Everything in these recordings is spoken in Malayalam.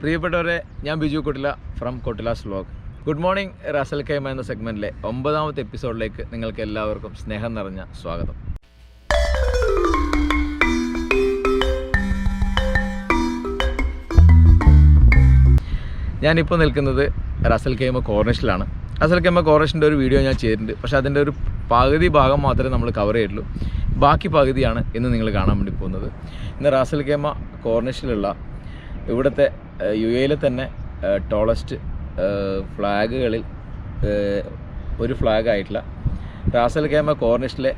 പ്രിയപ്പെട്ടവരെ ഞാൻ Biju Kottila from Kottila's vlog good morning Ras al Khaimah എന്ന സെഗ്മെന്റിലെ ഒമ്പതാമത്തെ എപ്പിസോഡിലേക്ക് നിങ്ങൾക്ക് എല്ലാവർക്കും സ്നേഹം നിറഞ്ഞ സ്വാഗതം. ഞാനിപ്പോൾ നിൽക്കുന്നത് റസൽ കൈമ കോർണേഷനിലാണ് റസൽ കൈമ കോർണേഷന്റെ ഒരു വീഡിയോ ഞാൻ ചെയ്തിട്ടുണ്ട്. പക്ഷേ അതിന്റെ ഒരു പകുതി ഭാഗം മാത്രമേ നമ്മൾ കവർ ചെയ്തിട്ടുള്ളൂ. ബാക്കി പകുതിയാണ് ഇന്ന് നിങ്ങൾ കാണാൻ വേണ്ടി പോകുന്നത്. ഇന്ന് റാസൽ കേമ കോർണേഷനിലുള്ള ഇവിടുത്തെ യു എയിലെ തന്നെ ടോളസ്റ്റ് ഫ്ലാഗുകളിൽ ഒരു ഫ്ലാഗ് ആയിട്ടുള്ള റാസൽ കേമ കോർണിഷിലെ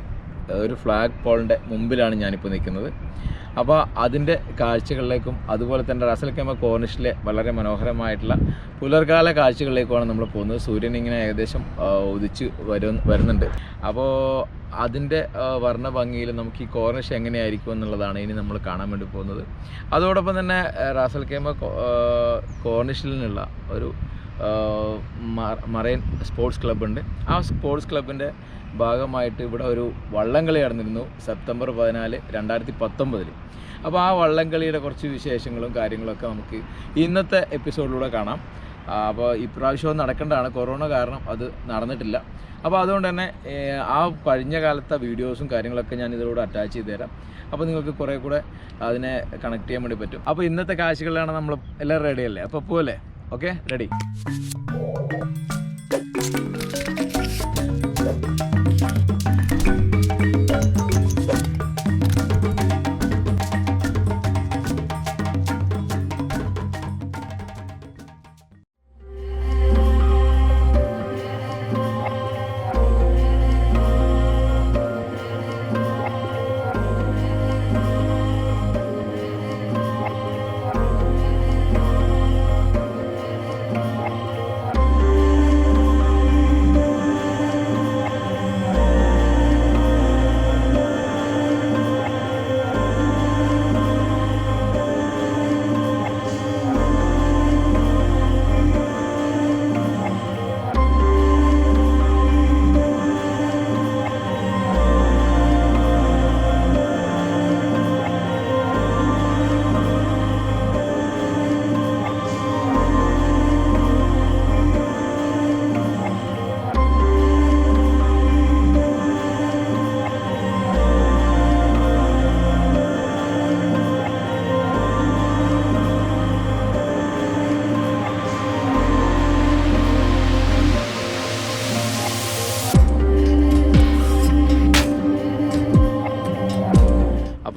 ഒരു ഫ്ലാഗ് പോളിന്റെ മുമ്പിലാണ് ഞാനിപ്പോൾ നിൽക്കുന്നത്. അപ്പോൾ അതിന്റെ കാഴ്ചകളിലേക്കും അതുപോലെ തന്നെ റാസൽ കേമ കോർണിഷിലെ വളരെ മനോഹരമായിട്ടുള്ള പുലർകാല കാഴ്ചകളിലേക്കുമാണ് നമ്മൾ പോകുന്നത്. സൂര്യൻ ഇങ്ങനെ ഏകദേശം ഉദിച്ച് വരും വരുന്നുണ്ട്. അപ്പോൾ അതിന്റെ വർണഭംഗിയിൽ വർണ ഭംഗിയിൽ നമുക്ക് ഈ കോർണിഷ് എങ്ങനെയായിരിക്കും എന്നുള്ളതാണ് ഇനി നമ്മൾ കാണാൻ വേണ്ടി പോകുന്നത്. അതോടൊപ്പം തന്നെ റാസൽ കേമ കോർണിഷിൽ നിന്നുള്ള ഒരു മറൈൻ സ്പോർട്സ് ക്ലബ്ബുണ്ട്. ആ സ്പോർട്സ് ക്ലബിന്റെ ഭാഗമായിട്ട് ഇവിടെ ഒരു വള്ളംകളി നടന്നിരുന്നു സെപ്റ്റംബർ പതിനാല് രണ്ടായിരത്തി പത്തൊമ്പതിൽ അപ്പോൾ ആ വള്ളംകളിയുടെ കുറച്ച് വിശേഷങ്ങളും കാര്യങ്ങളൊക്കെ നമുക്ക് ഇന്നത്തെ എപ്പിസോഡിലൂടെ കാണാം. അപ്പോൾ ഇപ്രാവശ്യം നടക്കേണ്ടതാണ്. കൊറോണ കാരണം അത് നടന്നിട്ടില്ല. അപ്പോൾ അതുകൊണ്ട് തന്നെ ആ കഴിഞ്ഞ കാലത്തെ വീഡിയോസും കാര്യങ്ങളൊക്കെ ഞാൻ ഇതിലൂടെ അറ്റാച്ച് ചെയ്ത് തരാം. അപ്പോൾ നിങ്ങൾക്ക് കുറേ കൂടെ അതിനെ കണക്ട് ചെയ്യാൻ വേണ്ടി പറ്റും. അപ്പോൾ ഇന്നത്തെ കാഴ്ചകളിലാണ് നമ്മൾ എല്ലാം റെഡി അല്ലേ? അപ്പോൾ പോവല്ലേ? ഓക്കെ റെഡി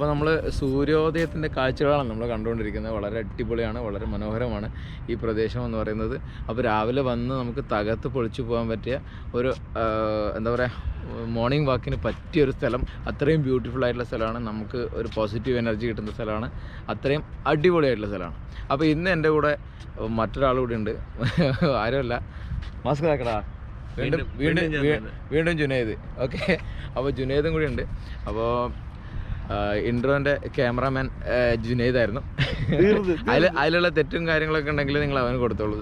അപ്പോൾ നമ്മൾ സൂര്യോദയത്തിന്റെ കാഴ്ചകളാണ് നമ്മൾ കണ്ടുകൊണ്ടിരിക്കുന്നത്. വളരെ അടിപൊളിയാണ് വളരെ മനോഹരമാണ് ഈ പ്രദേശം എന്ന് പറയുന്നത്. അപ്പോൾ രാവിലെ വന്ന് നമുക്ക് തകർത്ത് പൊളിച്ചു പോകാൻ പറ്റിയ ഒരു എന്താ പറയുക മോർണിംഗ് വാക്കിന് പറ്റിയ ഒരു സ്ഥലം. അത്രയും ബ്യൂട്ടിഫുൾ ആയിട്ടുള്ള സ്ഥലമാണ്. നമുക്ക് ഒരു പോസിറ്റീവ് എനർജി കിട്ടുന്ന സ്ഥലമാണ്. അത്രയും അടിപൊളിയായിട്ടുള്ള സ്ഥലമാണ്. അപ്പോൾ ഇന്ന് എന്റെ കൂടെ മറ്റൊരാൾ കൂടി ഉണ്ട്. ആരുമല്ല. മാസ്ക് ആക്കടാ വീണ്ടും വീണ്ടും വീണ്ടും ജുനൈദ്. ഓക്കെ. അപ്പോൾ ജുനൈദും കൂടി ഉണ്ട്. അപ്പോൾ ഇൻട്രോന്റെ ക്യാമറാമാൻ ജുനൈദായിരുന്നു അതിൽ അതിലുള്ള തെറ്റും കാര്യങ്ങളൊക്കെ ഉണ്ടെങ്കിൽ നിങ്ങൾ അവന് കൊടുത്തോളൂ.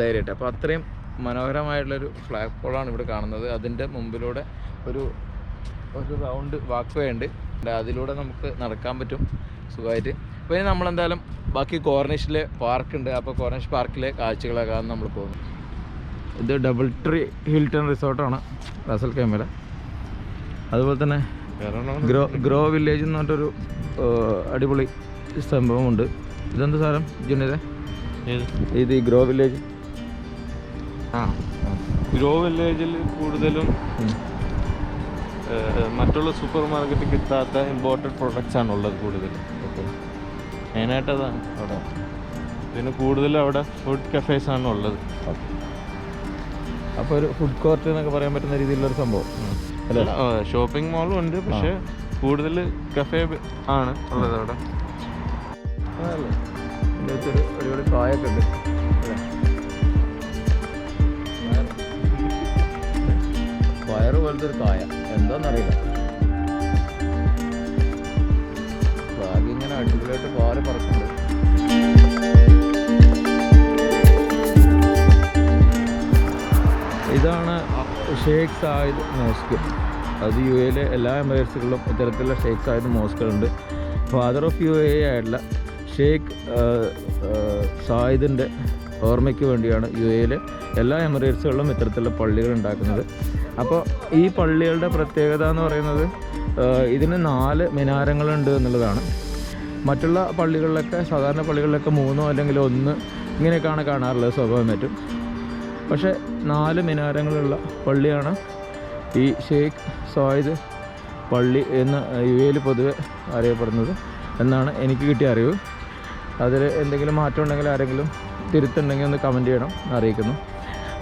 ധൈര്യമായിട്ട് അപ്പോൾ അത്രയും മനോഹരമായിട്ടുള്ളൊരു ഫ്ലാഗ് പോളാണ് ഇവിടെ കാണുന്നത്. അതിന്റെ മുമ്പിലൂടെ ഒരു ഒരു റൗണ്ട് വാക്ക് വേ ഉണ്ട് അതിലൂടെ നമുക്ക് നടക്കാൻ പറ്റും. സുഖമായിട്ട്. അപ്പോൾ ഇനി നമ്മളെന്തായാലും ബാക്കി കോർണിഷിലെ പാർക്കുണ്ട് അപ്പോൾ കോർണിഷ് പാർക്കിലെ കാഴ്ചകളൊക്കെ നമ്മൾ പോകുന്നു ഇത് ഡബിൾ ട്രീ ഹിൽട്ടൺ റിസോർട്ടാണ് റസൽ ക്യാമറ അതുപോലെ തന്നെ ഗ്രോ ഗ്രോ വില്ലേജ് എന്ന് പറഞ്ഞിട്ടൊരു ഏഹ്, അടിപൊളി സംഭവമുണ്ട്. ഇതെന്ത് സാധനം? ജുനീത ഇത് ഈ ഗ്രോ വില്ലേജ് ആ ഗ്രോ വില്ലേജിൽ കൂടുതലും മറ്റുള്ള സൂപ്പർ മാർക്കറ്റിൽ കിട്ടാത്ത ഇമ്പോർട്ടഡ് പ്രൊഡക്ട്സ് ആണ് ഉള്ളത് കൂടുതലും. മെയിനായിട്ട് അതാണ് അവിടെ. പിന്നെ കൂടുതലും അവിടെ ഫുഡ് കഫേസ് ആണ് ഉള്ളത്. അപ്പോൾ ഒരു ഫുഡ് കോർട്ട് എന്നൊക്കെ പറയാൻ പറ്റുന്ന രീതിയിലുള്ളൊരു സംഭവം. ഷോപ്പിംഗ് മാളും ഉണ്ട് പക്ഷെ കൂടുതൽ കഫേ ആണ് ഉള്ളത് അവിടെ. ഒരുപാട് കായൊക്കെ ഉണ്ട്? വയറ് പോലത്തെ ഒരു കായ എന്താണെന്നറിയില്ല ഫ്ലാഗ് ഇങ്ങനെ അടിപൊളിയായിട്ട് പാൽ പറക്കുന്നുണ്ട്. ഇതാണ് ഷേഖ് സായിദ് മോസ്ക്. അത് യു എയിലെ എല്ലാ എമിറേറ്റ്സുകളിലും ഇത്തരത്തിലുള്ള ഷേഖ് സായിദ് മോസ്കുകളുണ്ട്. ഫാദർ ഓഫ് യു എ ആയിട്ടുള്ള ഷെയ്ഖ് സായിദിന്റെ ഓർമ്മയ്ക്ക് വേണ്ടിയാണ് യു എയിലെ എല്ലാ എമിറേറ്റ്സുകളിലും ഇത്തരത്തിലുള്ള പള്ളികൾ ഉണ്ടാക്കുന്നത്. അപ്പോൾ ഈ പള്ളികളുടെ പ്രത്യേകത എന്ന് പറയുന്നത് ഇതിന് നാല് മിനാരങ്ങളുണ്ട് എന്നുള്ളതാണ്. മറ്റുള്ള പള്ളികളിലൊക്കെ സാധാരണ പള്ളികളിലൊക്കെ മൂന്നോ അല്ലെങ്കിൽ ഒന്ന് ഇങ്ങനെയൊക്കെയാണ് കാണാറുള്ളത് സ്വാഭാവികമായിട്ടും. പക്ഷേ നാല് മിനാരങ്ങളുള്ള പള്ളിയാണ്. ഈ ഷെയ്ഖ് സായിദ് പള്ളി എന്ന ഇവയിൽ പൊതുവെ അറിയപ്പെടുന്നത് എന്നാണ് എനിക്ക് കിട്ടിയ അറിവ്. അതിൽ എന്തെങ്കിലും മാറ്റം ഉണ്ടെങ്കിൽ ആരെങ്കിലും തിരുത്തുണ്ടെങ്കിൽ ഒന്ന് കമന്റ് ചെയ്യണം അറിയിക്കുന്നു.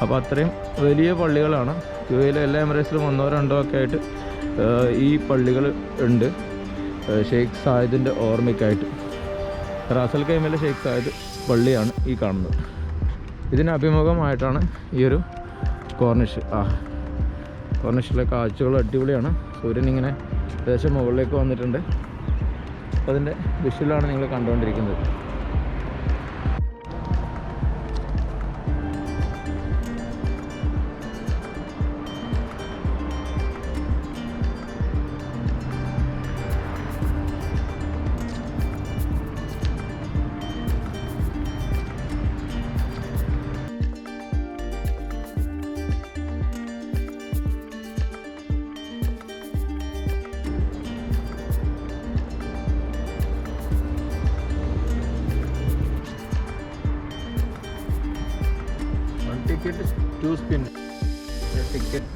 അപ്പോൾ അത്രയും വലിയ പള്ളികളാണ്. ഇവയിൽ എല്ലാ എമിറേറ്റ്സിലും ഒന്നോ രണ്ടോ ഒക്കെ ആയിട്ട് ഈ പള്ളികൾ ഉണ്ട്. ഷെയ്ഖ് സായിദിന്റെ ഓർമ്മയ്ക്കായിട്ട്. റാസൽ കൈമയിലെ ഷെയ്ഖ് സായിദ് പള്ളിയാണ് ഈ കാണുന്നത്. ഇതിന് അഭിമുഖമായിട്ടാണ് ഈ ഒരു കോർണിഷ് ആ കോർണിഷിലെ കാഴ്ചകൾ അടിപൊളിയാണ്. സൂര്യൻ ഇങ്ങനെ ഏകദേശം മുകളിലേക്ക് വന്നിട്ടുണ്ട്. അപ്പോൾ അതിന്റെ വിഷ്വലാണ് നിങ്ങൾ കണ്ടുകൊണ്ടിരിക്കുന്നത്.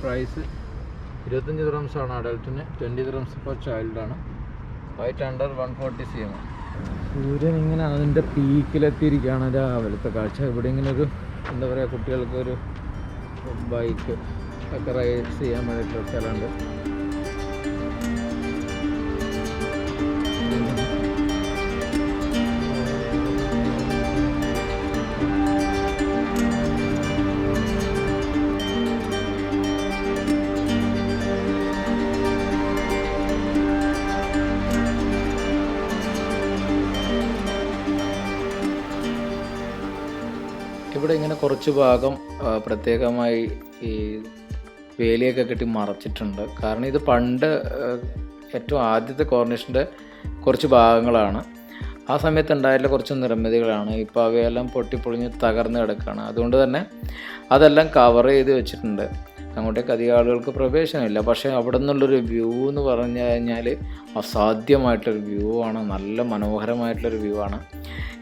പ്രൈസ് ഇരുപത്തഞ്ച് ദ്രംസ് ആണ് അഡൽട്ടിന് twenty dirhams for ചൈൽഡാണ് white under one forty C M സൂര്യൻ ഇങ്ങനെ അതിന്റെ പീക്കിലെത്തിയിരിക്കുകയാണ് രാവിലത്തെ കാഴ്ച. ഇവിടെ ഇങ്ങനെ ഒരു എന്താ പറയുക കുട്ടികൾക്ക് ഒരു ബൈക്ക് ഒക്കെ റൈഡ് ചെയ്യാൻ വേണ്ടിയിട്ടുള്ള സ്ഥലമുണ്ട്. കുറച്ച് ഭാഗം പ്രത്യേകമായി ഈ വേലിയൊക്കെ കെട്ടി മറച്ചിട്ടുണ്ട്. കാരണം ഇത് പണ്ട് ഏറ്റവും ആദ്യത്തെ കോർണിഷിന്റെ കുറച്ച് ഭാഗങ്ങളാണ്. ആ സമയത്ത് ഉണ്ടായിട്ടുള്ള കുറച്ച് നിർമ്മിതികളാണ്. ഇപ്പോൾ അവയെല്ലാം പൊട്ടിപ്പൊളിഞ്ഞ് തകർന്ന് കിടക്കുകയാണ് അതുകൊണ്ട് തന്നെ അതെല്ലാം കവർ ചെയ്ത് വെച്ചിട്ടുണ്ട്. അങ്ങോട്ടേക്ക് അധികം ആളുകൾക്ക് പ്രവേശനമില്ല. പക്ഷേ അവിടെ നിന്നുള്ളൊരു വ്യൂ എന്ന് പറഞ്ഞു കഴിഞ്ഞാൽ അസാധ്യമായിട്ടൊരു വ്യൂ ആണ്. നല്ല മനോഹരമായിട്ടുള്ളൊരു വ്യൂ ആണ്.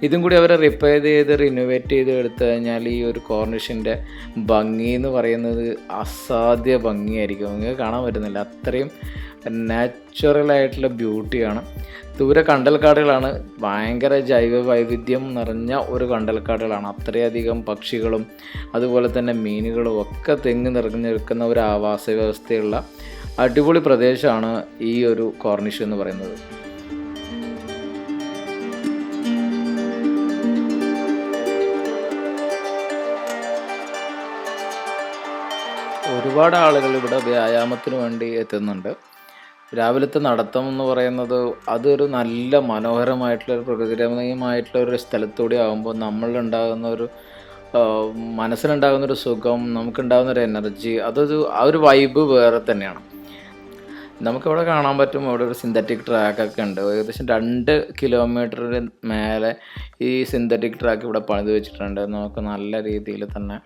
ഇതും കൂടി അവരെ റിപ്പയർ ചെയ്ത് റിനോവേറ്റ് ചെയ്ത് എടുത്തു കഴിഞ്ഞാൽ ഈ ഒരു കോർണിഷിന്റെ ഭംഗി എന്ന് പറയുന്നത് അസാധ്യ ഭംഗിയായിരിക്കും. നിങ്ങൾക്ക് കാണാൻ പറ്റുന്നില്ല. അത്രയും നാച്ചുറലായിട്ടുള്ള ബ്യൂട്ടിയാണ് ദൂരെ കണ്ടൽക്കാടുകളാണ് ഭയങ്കര ജൈവ വൈവിധ്യം നിറഞ്ഞ ഒരു കണ്ടൽക്കാടുകളാണ്. അത്രയധികം പക്ഷികളും അതുപോലെ തന്നെ മീനുകളും ഒക്കെ തെങ്ങ് നിറഞ്ഞു നിൽക്കുന്ന ഒരു ആവാസ വ്യവസ്ഥയുള്ള അടിപൊളി പ്രദേശമാണ് ഈ ഒരു കോർണിഷ് എന്ന് പറയുന്നത്. ഒരുപാട് ആളുകൾ ഇവിടെ വ്യായാമത്തിന് വേണ്ടി എത്തുന്നുണ്ട്. രാവിലത്തെ നടത്തം എന്ന് പറയുന്നത് അതൊരു നല്ല മനോഹരമായിട്ടുള്ള ഒരു പ്രകൃതിരമണീയമായിട്ടുള്ള ഒരു സ്ഥലത്തൂടെ ആകുമ്പോൾ നമ്മളിലുണ്ടാകുന്ന ഒരു മനസ്സിലുണ്ടാകുന്ന ഒരു സുഖം നമുക്കുണ്ടാകുന്ന ഒരു എനർജി അതൊരു ആ ഒരു വൈബ് വേറെ തന്നെയാണ്. നമുക്കിവിടെ കാണാൻ പറ്റും അവിടെ ഒരു സിന്തറ്റിക് ട്രാക്കൊക്കെ ഉണ്ട്. ഏകദേശം രണ്ട് കിലോമീറ്ററിന് മേലെ ഈ സിന്തറ്റിക് ട്രാക്ക് ഇവിടെ പണിത് വെച്ചിട്ടുണ്ട്. നമുക്ക് നല്ല രീതിയിൽ തന്നെ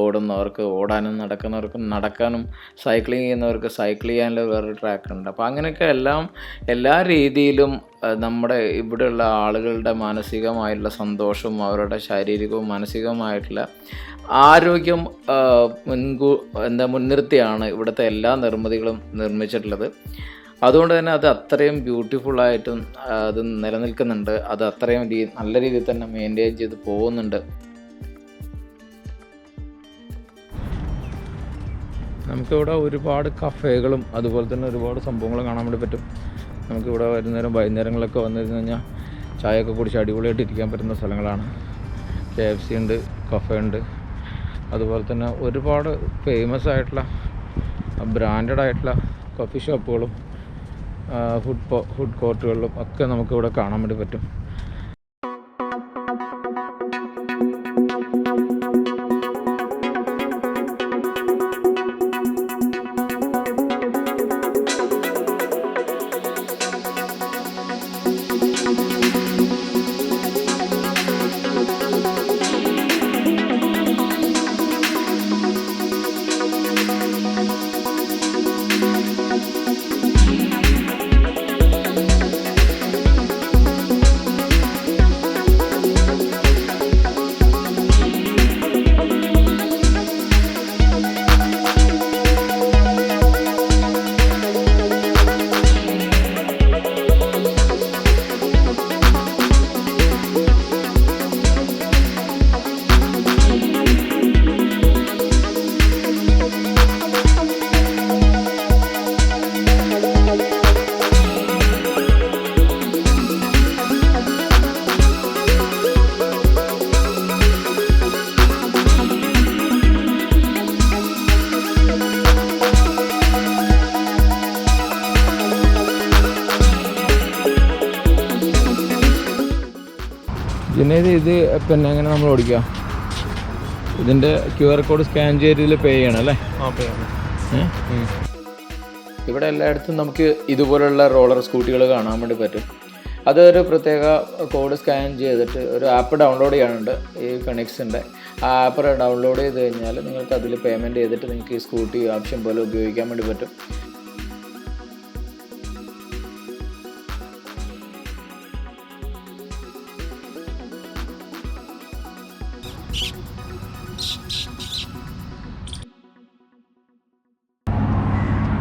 ഓടുന്നവർക്ക് ഓടാനും നടക്കുന്നവർക്കും നടക്കാനും സൈക്ലിംഗ് ചെയ്യുന്നവർക്ക് സൈക്കിൾ ചെയ്യാനുള്ള വേറൊരു ട്രാക്ക് ഉണ്ട്. അപ്പോൾ അങ്ങനെയൊക്കെ എല്ലാം എല്ലാ രീതിയിലും നമ്മുടെ ഇവിടെയുള്ള ആളുകളുടെ മാനസികമായിട്ടുള്ള സന്തോഷവും അവരുടെ ശാരീരികവും മാനസികവുമായിട്ടുള്ള ആരോഗ്യം മുൻകൂ എന്താ മുൻനിർത്തിയാണ് ഇവിടുത്തെ എല്ലാ നിർമ്മിതികളും നിർമ്മിച്ചിട്ടുള്ളത്. അതുകൊണ്ട് തന്നെ അത് അത്രയും ബ്യൂട്ടിഫുള്ളായിട്ടും അത് നിലനിൽക്കുന്നുണ്ട്. അത് അത്രയും രീതി നല്ല രീതിയിൽ തന്നെ മെയിന്റെയിൻ ചെയ്ത് പോകുന്നുണ്ട്. നമുക്കിവിടെ ഒരുപാട് കഫേകളും അതുപോലെ തന്നെ ഒരുപാട് സംഭവങ്ങളും കാണാൻ വേണ്ടി പറ്റും. നമുക്കിവിടെ വരുന്നേരം വൈകുന്നേരങ്ങളൊക്കെ വന്നിരുന്നു കഴിഞ്ഞാൽ ചായയൊക്കെ കുടിച്ച് അടിപൊളിയായിട്ട് ഇരിക്കാൻ പറ്റുന്ന സ്ഥലങ്ങളാണ്. കെ എഫ് സി ഉണ്ട് കഫേ ഉണ്ട്. അതുപോലെ തന്നെ ഒരുപാട് ഫേമസ് ആയിട്ടുള്ള ബ്രാൻഡഡ് ആയിട്ടുള്ള കോഫി ഷോപ്പുകളും ഫുഡ് ഫുഡ് കോർട്ടുകളിലും ഒക്കെ നമുക്കിവിടെ കാണാൻ വേണ്ടി പറ്റും. അതായത് ഇത് ഇത് പിന്നെ എങ്ങനെ നമ്മൾ ഓടിക്കുക? ഇതിന്റെ ക്യു ആർ കോഡ് സ്കാൻ ചെയ്തതിൽ പേ ചെയ്യണം. അല്ലേ? ഇവിടെ എല്ലായിടത്തും നമുക്ക് ഇതുപോലുള്ള റോളർ സ്കൂട്ടികൾ കാണാൻ വേണ്ടി പറ്റും. അതൊരു പ്രത്യേക കോഡ് സ്കാൻ ചെയ്തിട്ട് ഒരു ആപ്പ് ഡൗൺലോഡ് ചെയ്യാനുണ്ട്. ഈ കണക്സിന്റെ ആ ആപ്പ് ഡൗൺലോഡ് ചെയ്ത് കഴിഞ്ഞാൽ നിങ്ങൾക്ക് അതിൽ പേയ്മെന്റ് ചെയ്തിട്ട് നിങ്ങൾക്ക് ഈ സ്കൂട്ടി ആവശ്യം പോലെ ഉപയോഗിക്കാൻ വേണ്ടി പറ്റും.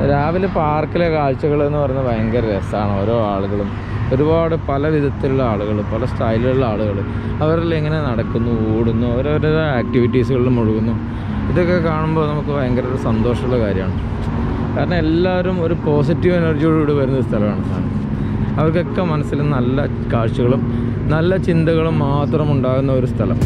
രാവിലെ പാർക്കിലെ കാഴ്ചകൾ എന്ന് പറയുന്നത് ഭയങ്കര രസമാണ്. ഓരോ ആളുകളും ഒരുപാട് പല വിധത്തിലുള്ള ആളുകൾ പല സ്റ്റൈലിലുള്ള ആളുകൾ അവരെല്ലാം എങ്ങനെ നടക്കുന്നു ഓടുന്നു ഓരോരോ ആക്ടിവിറ്റീസുകളിൽ മുഴുകുന്നു. ഇതൊക്കെ കാണുമ്പോൾ നമുക്ക് ഭയങ്കര ഒരു സന്തോഷമുള്ള കാര്യമാണ്. കാരണം എല്ലാവരും ഒരു പോസിറ്റീവ് എനർജിയോടുകൂടി വരുന്ന സ്ഥലമാണ് സാറിന് അവർക്കൊക്കെ മനസ്സിൽ നല്ല കാഴ്ചകളും നല്ല ചിന്തകളും മാത്രം ഉണ്ടാകുന്ന ഒരു സ്ഥലം.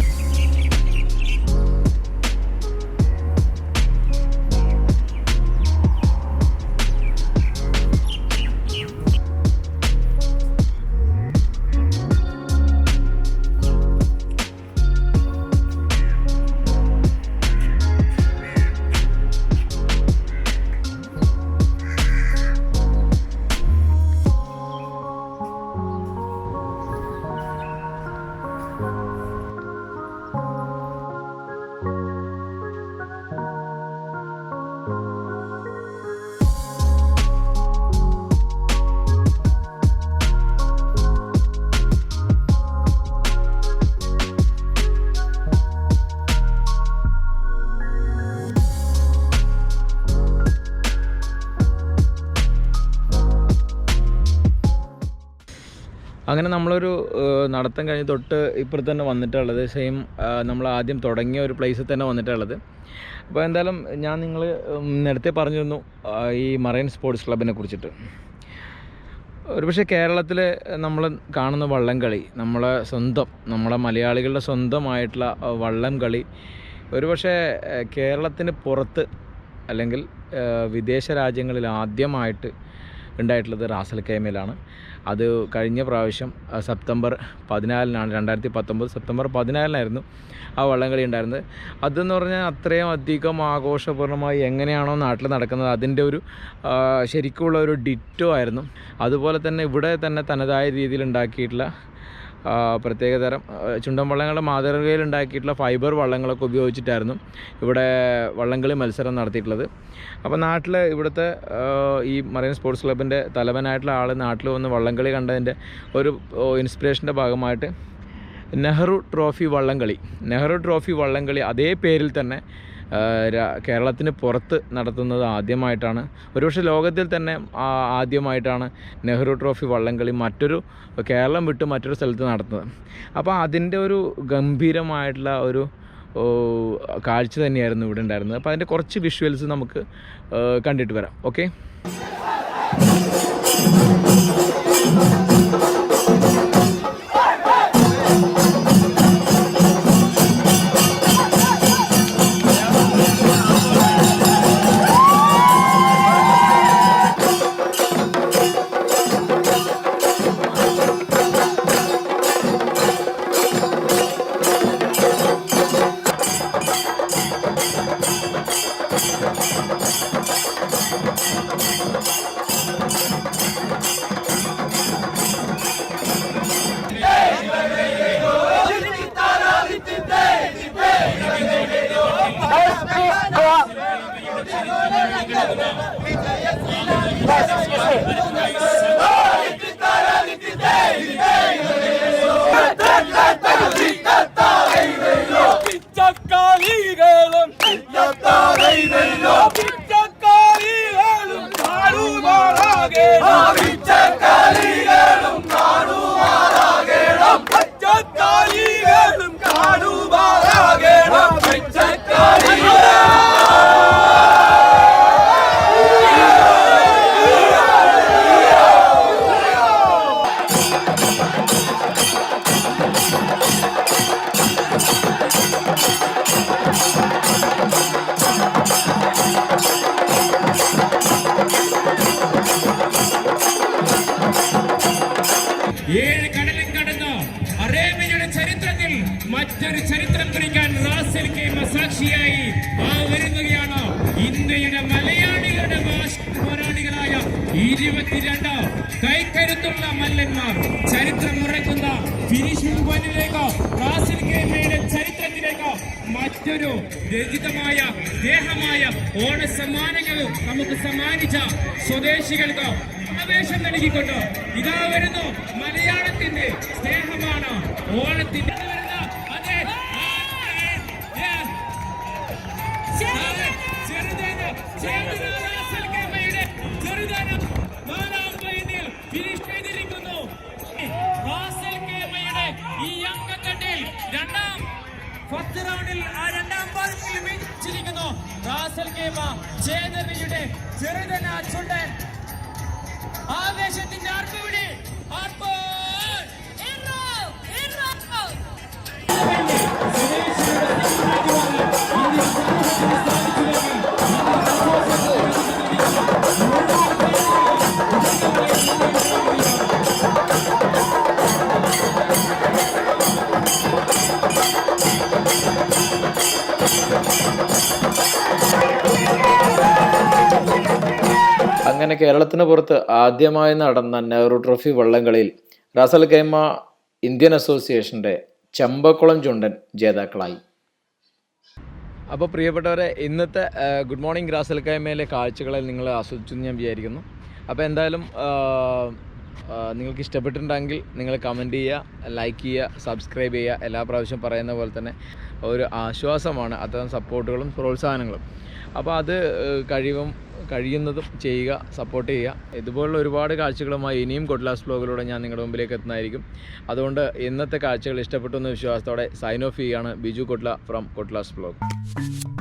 അങ്ങനെ നമ്മളൊരു നടത്തം കഴിഞ്ഞ് തൊട്ട് ഇപ്പുറത്ത് തന്നെ വന്നിട്ടുള്ളത് സെയിം നമ്മൾ ആദ്യം തുടങ്ങിയ ഒരു പ്ലേസിൽ തന്നെ വന്നിട്ടുള്ളത്. അപ്പോൾ എന്തായാലും ഞാൻ നിങ്ങൾ നേരത്തെ പറഞ്ഞിരുന്നു ഈ മറൈൻ സ്പോർട്സ് ക്ലബിനെ കുറിച്ചിട്ട്. ഒരുപക്ഷെ കേരളത്തിൽ നമ്മൾ കാണുന്ന വള്ളംകളി നമ്മളെ സ്വന്തം നമ്മളെ മലയാളികളുടെ സ്വന്തമായിട്ടുള്ള വള്ളം കളി ഒരുപക്ഷെ കേരളത്തിന് പുറത്ത് അല്ലെങ്കിൽ വിദേശ രാജ്യങ്ങളിൽ ആദ്യമായിട്ട് ഉണ്ടായിട്ടുള്ളത് റാസൽ കേമയിലാണ് അത് കഴിഞ്ഞ പ്രാവശ്യം സെപ്റ്റംബർ പതിനാലിനാണ് രണ്ടായിരത്തി പത്തൊമ്പത് സെപ്റ്റംബർ പതിനാലിനായിരുന്നു ആ വള്ളംകളി ഉണ്ടായിരുന്നത്. അതെന്ന് പറഞ്ഞാൽ അത്രയും അധികം ആഘോഷപൂർണമായി എങ്ങനെയാണോ നാട്ടിൽ നടക്കുന്നത് അതിന്റെ ഒരു ശരിക്കുള്ള ഒരു ഡിറ്റോ ആയിരുന്നു. അതുപോലെ തന്നെ ഇവിടെ തന്നെ തനതായ രീതിയിൽ ഉണ്ടാക്കിയിട്ടുള്ള പ്രത്യേകതരം ചുണ്ടൻ വള്ളങ്ങളുടെ മാതൃകയിൽ ഉണ്ടാക്കിയിട്ടുള്ള ഫൈബർ വള്ളങ്ങളൊക്കെ ഉപയോഗിച്ചിട്ടായിരുന്നു ഇവിടെ വള്ളംകളി മത്സരം നടത്തിയിട്ടുള്ളത്. അപ്പോൾ നാട്ടിൽ ഇവിടുത്തെ ഈ മറൈൻ സ്പോർട്സ് ക്ലബിന്റെ തലവനായിട്ടുള്ള ആൾ നാട്ടിൽ വന്ന് വള്ളംകളി കണ്ടതിന്റെ ഒരു ഇൻസ്പിറേഷന്റെ ഭാഗമായിട്ട് നെഹ്റു ട്രോഫി വള്ളംകളി. നെഹ്റു ട്രോഫി വള്ളംകളി അതേ പേരിൽ തന്നെ കേരളത്തിന് പുറത്ത് നടത്തുന്നത് ആദ്യമായിട്ടാണ്. ഒരുപക്ഷെ ലോകത്തിൽ തന്നെ ആദ്യമായിട്ടാണ് നെഹ്റു ട്രോഫി വള്ളംകളി മറ്റൊരു കേരളം വിട്ട് മറ്റൊരു സ്ഥലത്ത് നടത്തുന്നത്. അപ്പോൾ അതിന്റെ ഒരു ഗംഭീരമായിട്ടുള്ള ഒരു കാഴ്ച തന്നെയായിരുന്നു ഇവിടെ ഉണ്ടായിരുന്നത്. അപ്പോൾ അതിന്റെ കുറച്ച് വിഷ്വൽസ് നമുക്ക് കണ്ടിട്ട് വരാം. ഓക്കെ മറ്റൊരു ചരിത്രം കുറിക്കാൻ റാസിൽ കെയ്മ സാക്ഷിയായി ആ വരുന്നതാണ് ഇന്ത്യയുടെ മലയാളികളുടെ പോരാളികളായ ഇരുപത്തിരണ്ട് കൈക്കരുത്തുള്ള മല്ലന്മാർ. ചരിത്രം ഉറക്കുന്ന ഫിനിഷിംഗ് പോയിന്റിലേക്ക് റാസൽ ചരിത്രത്തിലേക്ക് മറ്റൊരു രചിതമായ ദേഹമായ ഓണ സമ്മാനങ്ങൾ നമുക്ക് സമ്മാനിച്ച സ്വദേശികൾക്ക് ആവേശം നൽകിക്കൊണ്ട് ഇതാ വരുന്നു മലയാളത്തിന്റെ സ്നേഹമാണ് ഓണത്തിന്റെ റൗണ്ടിൽ ആ രണ്ടാം പോയിന്റിൽ മികച്ചിരിക്കുന്നു റാസൽ കേമ ചേതനയുടെ ചെറുതന ചുണ്ടൻ. ആവേശത്തിന്റെ ആർപ്പുവിളി ആർപ്പോ! അങ്ങനെ കേരളത്തിന് പുറത്ത് ആദ്യമായി നടന്ന നെഹ്റു ട്രോഫി വള്ളംകളിയിൽ റാസൽ കൈമ ഇന്ത്യൻ അസോസിയേഷന്റെ ചമ്പക്കുളം ചുണ്ടൻ ജേതാക്കളായി. അപ്പോൾ പ്രിയപ്പെട്ടവരെ ഇന്നത്തെ ഗുഡ് മോർണിംഗ് റാസൽ കൈമയിലെ കാഴ്ചകളെ നിങ്ങൾ ആസ്വദിച്ചു എന്ന് ഞാൻ വിചാരിക്കുന്നു. അപ്പോൾ എന്തായാലും നിങ്ങൾക്ക് ഇഷ്ടപ്പെട്ടിട്ടുണ്ടെങ്കിൽ നിങ്ങൾ കമന്റ് ചെയ്യുക ലൈക്ക് ചെയ്യുക സബ്സ്ക്രൈബ് ചെയ്യുക എല്ലാ പ്രാവശ്യം പറയുന്ന പോലെ തന്നെ ഒരു ആശ്വാസമാണ് അത്തരം സപ്പോർട്ടുകളും പ്രോത്സാഹനങ്ങളും. അപ്പോൾ അത് കഴിവും കഴിയുന്നതും ചെയ്യുക സപ്പോർട്ട് ചെയ്യുക. ഇതുപോലുള്ള ഒരുപാട് കാഴ്ചകളുമായി ഇനിയും കൊട്ലാസ് ബ്ലോഗിലൂടെ ഞാൻ നിങ്ങളുടെ മുമ്പിലേക്ക് എത്തുന്നതായിരിക്കും. അതുകൊണ്ട് ഇന്നത്തെ കാഴ്ചകൾ ഇഷ്ടപ്പെട്ടു എന്ന വിശ്വാസത്തോടെ സൈൻ ഓഫ് ചെയ്യുകയാണ് ബിജു കൊട്ല ഫ്രം കൊട്ലാസ് ബ്ലോഗ്